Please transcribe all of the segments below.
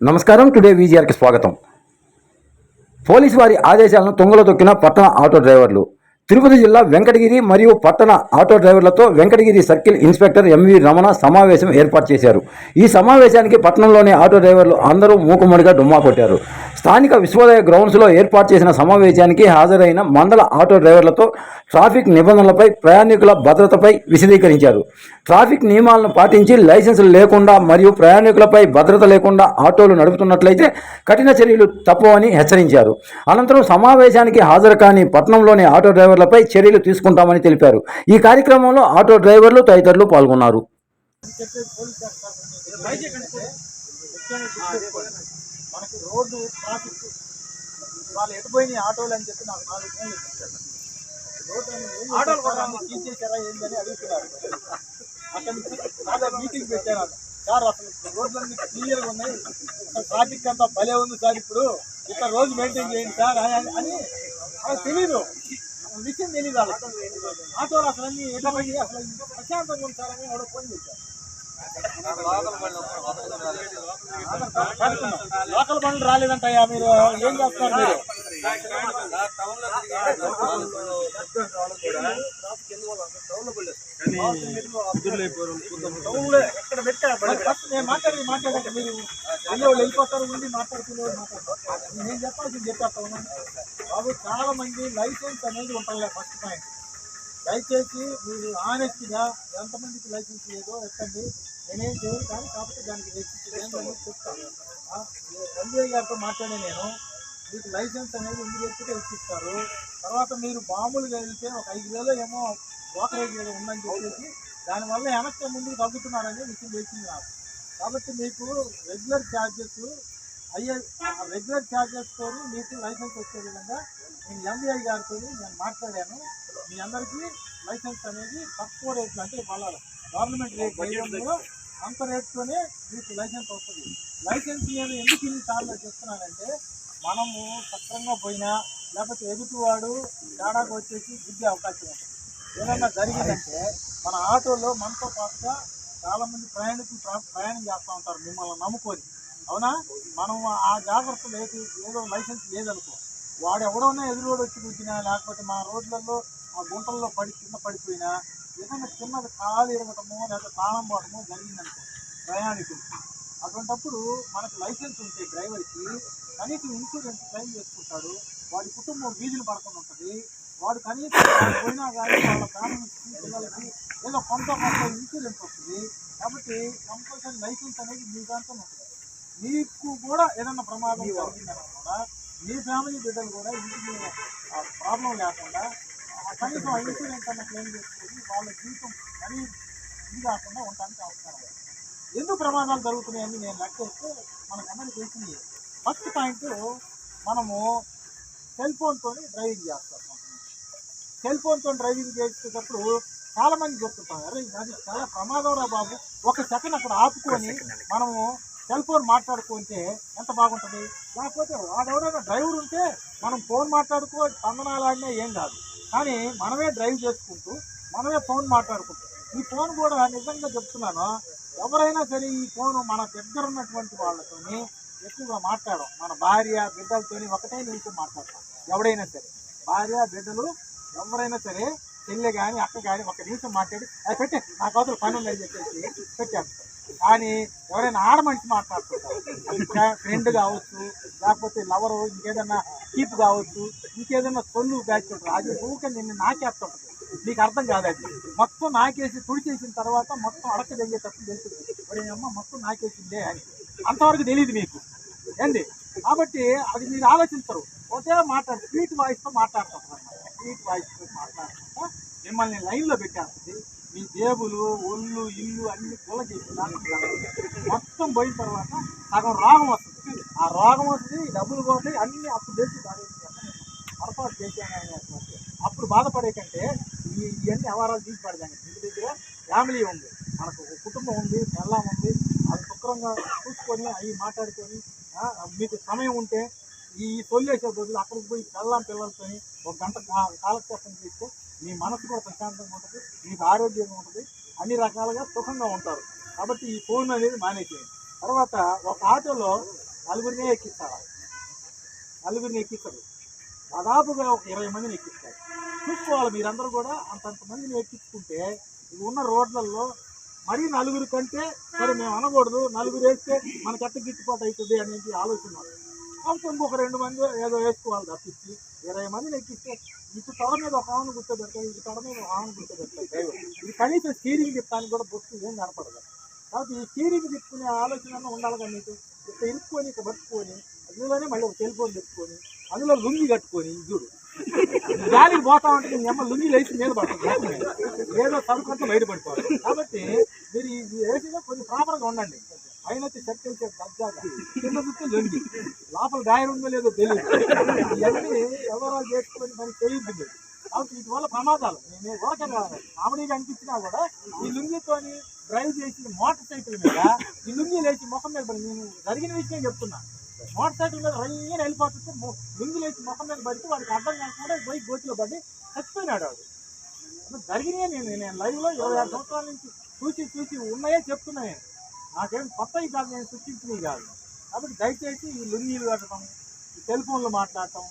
నమస్కారం టుడే వీజీఆర్కి స్వాగతం. పోలీసు వారి ఆదేశాలను తొంగలో తొక్కిన పట్టణ ఆటో డ్రైవర్లు తిరుపతి జిల్లా వెంకటగిరి మరియు పట్టణ auto డ్రైవర్లతో Venkatagiri circle inspector M V Ramana సమావేశం ఏర్పాటు చేశారు. ఈ సమావేశానికి పట్టణంలోని ఆటో డ్రైవర్లు అందరూ మూకుమ్మడిగా డుమ్మా కొట్టారు. స్థానిక విశ్వోదయ గ్రౌండ్స్లో ఏర్పాటు చేసిన సమావేశానికి హాజరైన మండల ఆటో డ్రైవర్లతో ట్రాఫిక్ నిబంధనలపై ప్రయాణికుల భద్రతపై విశదీకరించారు. ట్రాఫిక్ నియమాలను పాటించి లైసెన్సులు లేకుండా మరియు ప్రయాణికులపై భద్రత లేకుండా ఆటోలు నడుపుతున్నట్లయితే కఠిన చర్యలు తప్పవని హెచ్చరించారు. అనంతరం సమావేశానికి హాజరు కాని పట్టణంలోని ఆటో డ్రైవర్ డ్రైవర్లపై చర్యలు తీసుకుంటామని తెలిపారు ఈ కార్యక్రమంలో ఆటో డ్రైవర్లు తదితరులు పాల్గొన్నారు మనకి రోడ్డు ట్రాఫిక్ వాళ్ళు ఎటుపోయినాయి ఆటోలు అని చెప్పి నాకు నాలుగు ఫోన్లు ఇచ్చారు రోడ్డు ఆటోలు కూడా తీసేసారా ఏందని అడుగుతున్నారు అక్కడ నాతో మీటింగ్ పెట్టారు అక్కడ. సార్ అసలు రోడ్లన్నీ క్లియర్గా ఉన్నాయి ట్రాఫిక్ అంతా భలే ఉంది సార్ ఇప్పుడు ఇక్కడ రోజు మెయింటైన్ చేయండి సార్ అని అని వాళ్ళకి విషయం తెలియదు ఆటోలు అసలు అన్ని ఎటుపోయి అసలు ప్రశాంతంగా ఉంది సార్ అని ఎవడో ఫోన్ చేశారు. లోకల్ బండ్లు రాలేదంటయ్యా మీరు. ఏం చేస్తున్నారు మీరు? ఎక్కడ పెట్టారు నేను మాట్లాడి మాట్లాడండి మీరు అన్ని వాళ్ళు వెళ్ళిపోతారు ఉండి మాట్లాడుకునే మాట్లాడతారు నేను చెప్పాల్సింది చెప్పేస్తా ఉన్నాను బాబు చాలా మంది లైసెన్స్ అనేది ఉంటుంది ఫస్ట్ పాయింట్ దయచేసి మీరు ఆనెస్ట్గా ఎంతమందికి లైసెన్స్ లేదో ఎక్కండి నేనేం చేయను కానీ కాకపోతే దానికి రెస్ట్రిక్షన్ చెప్తాను ఎన్డీఏ గారితో మాట్లాడే నేను మీకు లైసెన్స్ అనేది ఇమీడియట్గా ఇచ్చిస్తారు తర్వాత మీరు మామూలుగా వెళ్తే ఒక ఐదు వేలు ఏమో బ్రోకరేజ్ ఏదో ఉందని చెప్పేసి దానివల్ల వెనక్కి ముందుకు తగ్గుతున్నారని విషయం తెలిసింది నాకు. కాబట్టి మీకు రెగ్యులర్ ఛార్జెస్ అయ్యే రెగ్యులర్ ఛార్జెస్తో మీకు లైసెన్స్ వచ్చే విధంగా నేను ఎంబీఐ గారితో నేను మాట్లాడాను. మీ అందరికీ లైసెన్స్ అనేది తక్కువ రేట్లు అంటే వాళ్ళ గవర్నమెంట్ రేట్ వేయడంలో అంత రేట్తోనే మీకు లైసెన్స్ వస్తుంది. లైసెన్స్ నేను ఎందుకు ఇన్ని సార్లు చెప్తున్నానంటే మనము సక్రంగా పోయినా లేకపోతే ఎదుటివాడు తేడాకు వచ్చేసి గుద్దే అవకాశం ఉంటుంది. ఏదన్నా జరిగిందంటే మన ఆటోలో మనతో పాటుగా చాలా మంది ప్రయాణికులు ప్రయాణం చేస్తూ ఉంటారు మిమ్మల్ని నమ్ముకొని. అవునా? మనం ఆ జాగ్రత్త లేదు ఏదో లైసెన్స్ లేదనుకో. వాడు ఎవడన్నా ఎదురువాడు వచ్చి కూర్చున్నా లేకపోతే మా రోడ్లలో ఆ గుంటల్లో పడి కింద పడిపోయినా ఏదైనా చిన్నది కాలు ఇరగటమో లేదా తాళం పోవటమో జరిగిందనుకో ప్రయాణికులు. అటువంటప్పుడు మనకు లైసెన్స్ ఉంటే డ్రైవర్కి కనీసం ఇన్సూరెన్స్ క్లెయిమ్ చేసుకుంటాడు. వాడి కుటుంబం వీధులు పడకుండా ఉంటుంది. వాడు కనీసం పోయినా కానీ వాళ్ళ ఫ్యామిలీకి పిల్లలకి ఏదో కొంత కొంత ఇన్సూరెన్స్ వస్తుంది. కాబట్టి కంపల్సరీ లైసెన్స్ అనేది మీ దాంట్లో ఉంటుంది. మీకు కూడా ఏదైనా ప్రమాదం జరిగిందన్నా కూడా మీ ఫ్యామిలీ బిడ్డలు కూడా ఇంటికి ప్రాబ్లం లేకుండా ఆ కనీసం ఆ ఇన్సూరెన్స్ అన్న క్లెయిమ్ చేసుకొని వాళ్ళ జీవితం మరీ ఇది కాకుండా ఉండడానికి అవసరం ఎందుకు ప్రమాదాలు జరుగుతున్నాయని నేను లెక్కేస్తే మనకు అందరికీ తెలిసింది ఫస్ట్ పాయింట్ మనము సెల్ ఫోన్తో డ్రైవింగ్ చేస్తాం. సెల్ ఫోన్తో డ్రైవింగ్ చేసేటప్పుడు చాలా మంది చెప్తుంటాం అరే అది చాలా ప్రమాదం రా బాబు ఒక సెకండ్ అక్కడ ఆపుకొని మనము సెల్ ఫోన్ మాట్లాడుకుంటే ఎంత బాగుంటుంది? లేకపోతే వాడెవరైనా డ్రైవర్ ఉంటే మనం ఫోన్ మాట్లాడుకో స్పందనాలు ఆడినా ఏం కాదు. కానీ మనమే డ్రైవ్ చేసుకుంటూ మనమే ఫోన్ మాట్లాడుకుంటూ ఈ ఫోన్ కూడా నిజంగా చెప్తున్నాను ఎవరైనా సరే ఈ ఫోన్ మన దగ్గర ఉన్నటువంటి వాళ్ళతోని ఎక్కువగా మాట్లాడడం మన భార్య బిడ్డలతోని ఒకటే నిమిషం మాట్లాడతాం ఎవడైనా సరే. భార్య బిడ్డలు ఎవరైనా సరే చెల్లె కానీ అక్క కానీ ఒక నిమిషం మాట్లాడి అది పెట్టే నా కోతలు పని ఉందని చెప్పేసి పెట్టాను కానీ ఎవరైనా ఆడ మనిషి మాట్లాడుతుంటారు ఫ్రెండ్ కావచ్చు లేకపోతే లవరు ఇంకేదన్నా కీప్ కావచ్చు ఇంకేదన్నా సొల్లు బ్యాచ్ ఉంటుంది. అది ఊరికే నిన్ను నాకేస్తుంటుంది నీకు అర్థం కాదు అది మొత్తం నాకేసి తుడిచేసిన తర్వాత మొత్తం అడక తెగేటప్పుడు తెలుస్తుంది అమ్మ మొత్తం నాకేసిందే అని. అంతవరకు తెలియదు మీకు. ఏంది? కాబట్టి అది మీరు ఆలోచించరు. ఒకే మాట్లాడు స్వీట్ వాయిస్తో మాట్లాడుతుంది స్వీట్ వాయిస్తో మాట్లాడుకుంటా. మిమ్మల్ని లైన్లో పెట్టేస్తుంది మీ జేబులు ఒళ్ళు ఇల్లు అన్ని కుల చేసి మొత్తం పోయిన తర్వాత సగం రోగం వస్తుంది. ఆ రోగం వస్తుంది డబ్బులు పోతాయి అన్ని అప్పుడు తెలిసి పొరపాటు చేశాను అప్పుడు బాధపడే కంటే ఈ ఇవన్నీ వ్యవహారాలు తీసి పడదాన్ని ఇంటి దగ్గర ఫ్యామిలీ ఉంది. మనకు ఒక కుటుంబం ఉంది పెళ్ళం ఉంది. అది శుభ్రంగా చూసుకొని అవి మాట్లాడుకొని మీకు సమయం ఉంటే ఈ తొలిసే బదులు అక్కడికి పోయి పెళ్ళం పిల్లలతో ఒక గంట కాలక్షేపం చేస్తే మీ మనసు కూడా ప్రశాంతంగా ఉంటుంది మీకు ఆరోగ్యంగా ఉంటుంది అన్ని రకాలుగా సుఖంగా ఉంటారు. కాబట్టి ఈ ఫోన్ అనేది మానేసేయండి. తర్వాత ఒక ఆటోలో నలుగురినే ఎక్కిస్తారా. నలుగురిని ఎక్కిస్తారు. దాదాపుగా ఒక ఇరవై మందిని ఎక్కిస్తారు. చూసుకోవాలి మీరందరూ కూడా అంతంత మందిని ఎక్కించుకుంటే ఇవి ఉన్న రోడ్లలో మరీ నలుగురు కంటే సరే మేము అనకూడదు నలుగురు వేస్తే మనకి ఎట్ట గిట్టుబాటు అవుతుంది అనేది ఆలోచన. వాళ్ళతో ఇంకొక రెండు మంది ఏదో వేసుకోవాలి తప్పించి ఇరవై మందిని ఎక్కిస్తే ఇటు తొడ మీద ఒక ఆవును కూర్చోబెడతారు ఇటు తొడ మీద ఒక ఆవును కూర్చోబెడతారు డ్రైవర్ ఇది కనీసం స్టీరింగ్ తిప్పడానికి కూడా బొత్తు ఏం కనపడదు. కాబట్టి ఈ స్టీరింగ్ తిప్పుకునే ఆలోచన ఉండాలి కానీ మీకు. ఇక్కడ ఇరుక్కొని ఇక్కడ పట్టుకొని అందులోనే మళ్ళీ ఒక టెలిఫోన్ పెట్టుకొని అందులో లుంగి కట్టుకొని ఇది చూడు. గాలికి పోతా ఉంటే నీ లుంగి లేచి మీద పడుతుంది. ఏదో సరుకంతా బయట పడిపోవాలి. కాబట్టి మీరు ఈ ఏసీలో కొంచెం ప్రాపర్గా ఉండండి. పైన వచ్చి షర్ట్ వేసే దర్జాగా కింద చూస్తే లొంగి. లోపల గాయం ఉందో లేదో తెలియదు ఇవన్నీ ఎవరో చేసుకొని మరి చేయొద్దు కాబట్టి వీటి వల్ల ప్రమాదాలు. నేను ఓకే కాదు. కామెడీగా అనిపించినా కూడా ఈ లుంగితోని డ్రైవ్ చేసి మోటార్ సైకిల్ మీద ఈ లుంగి లేచి ముఖం మీద పడి నేను జరిగిన విషయం చెప్తున్నా. మోటార్ సైకిల్ మీద రయ్యని వెళ్ళిపోతుంటే లుంగి లేచి ముఖం మీద పడితే వాడికి అర్థం కాకుండా పోయి గోతిలో పడి చచ్చిపోయినాడు వాడు. జరిగినాయి నేను నేను లైవ్లో ఇరవై ఆరు సంవత్సరాల నుంచి చూసి చూసి ఉన్నాయే చెప్తున్నా నాకేం కొత్తవి కాదు నేను సృష్టించినవి కాదు. కాబట్టి దయచేసి ఈ లుంగీలు కట్టడం ఈ టెలిఫోన్లు మాట్లాడటం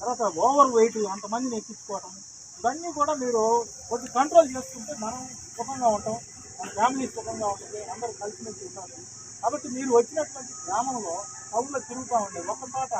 తర్వాత ఓవర్ వెయిట్ అంతమందిని ఎక్కించుకోవటం ఇవన్నీ కూడా మీరు కొద్ది కంట్రోల్ చేసుకుంటే మనం సుఖంగా ఉంటాం మన ఫ్యామిలీ సుఖంగా ఉంటుంది అందరూ కలిసిమెలిసి ఉంటారు. కాబట్టి మీరు వచ్చినటువంటి గ్రామంలో టౌన్లో తిరుగుతూ ఉండే ఒక చోట